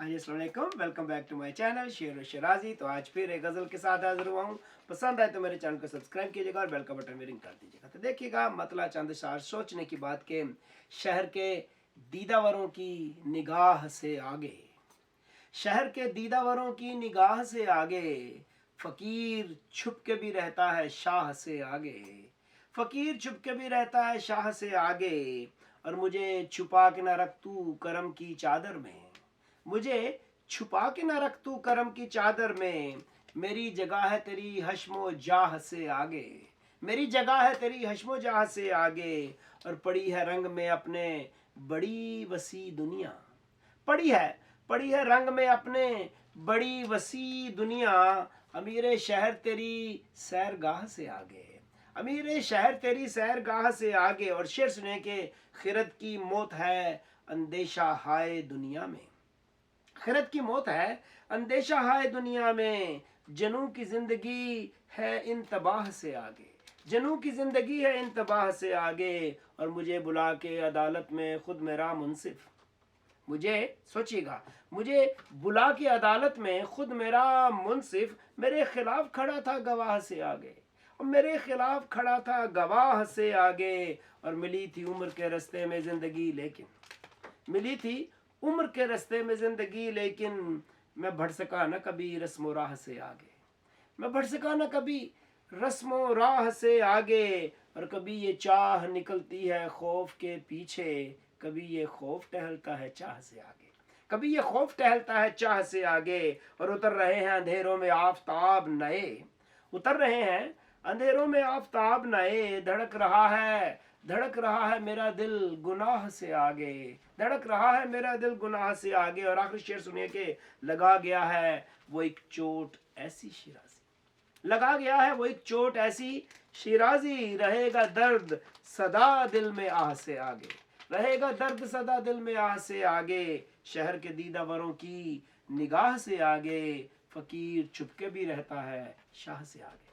آج السلام علیکم welcome back to my channel Sher و شرازی تو آج پھر ایک غزل کے ساتھ حاضر ہوا ہوں۔ پسند آئے تو میرے چینل کو سبسکرائب کیجیے گا اور بیل کا بٹن بھی رنگ کر دیجیے گا۔ تو دیکھیے گا، مطلع چاند شار سوچنے کی بات کہ شہر کے دیدہ وروں کی نگاہ سے آگے، شہر کے دیدہ وروں کی نگاہ سے آگے، فقیر چھپ کے بھی رہتا ہے شاہ سے آگے۔ فقیر چھپ کے بھی رہتا ہے شاہ سے آگے۔ اور مجھے چھپا کے نہ رکھ تو کرم کی چادر میں۔ مجھے چھپا کے نہ رکھ تو کرم کی چادر میں۔ میری جگہ ہے تیری حشم و جاہ سے آگے۔ میری جگہ ہے تیری حشم و جاہ سے آگے۔ اور پڑی ہے رنگ میں اپنے بڑی وسیع دنیا۔ پڑی ہے پڑی ہے رنگ میں اپنے بڑی وسیع دنیا۔ امیر شہر تیری سیر گاہ سے آگے۔ امیر شہر تیری سیر گاہ سے آگے۔ اور شیر سنے کے خرد کی موت ہے اندیشہ ہائے دنیا میں۔ خرد کی موت ہے، اندیشہ ہائے دنیا میں جنو کی زندگی ہے انتباہ سے آگے۔ جنو کی زندگی ہے انتباہ سے آگے، اور مجھے بلا کے عدالت میں خود میرا منصف۔ مجھے، سوچیے گا، مجھے بلا کے عدالت میں خود میرا منصف، میرے خلاف کھڑا تھا گواہ سے آگے۔ اور میرے خلاف کھڑا تھا گواہ سے آگے، اور ملی تھی عمر کے رستے میں زندگی، لیکن ملی تھی عمر کے رستے میں زندگی، لیکن میں بڑھ سکا نہ کبھی رسم و راہ سے آگے۔ میں بڑھ سکا نہ کبھی رسم و راہ سے آگے، اور کبھی یہ چاہ نکلتی ہے خوف کے پیچھے، کبھی یہ خوف ٹہلتا ہے چاہ سے آگے۔ کبھی یہ خوف ٹہلتا ہے چاہ سے آگے، اور اتر رہے ہیں اندھیروں میں آفتاب نئے۔ اتر رہے ہیں اندھیروں میں آفتاب نئے، دھڑک رہا ہے دھڑک رہا ہے میرا دل گناہ سے آگے۔ دھڑک رہا ہے میرا دل گناہ سے آگے اور آخری شعر سنیے کہ لگا گیا ہے وہ ایک چوٹ ایسی شیرازی۔ لگا گیا ہے وہ ایک چوٹ ایسی شیرازی۔ رہے گا درد صدا دل میں آہ سے آگے۔ رہے گا درد صدا دل میں آہ سے آگے۔ شہر کے دیدہ وروں کی نگاہ سے آگے۔ فقیر چھپ کے بھی رہتا ہے شاہ سے آگے۔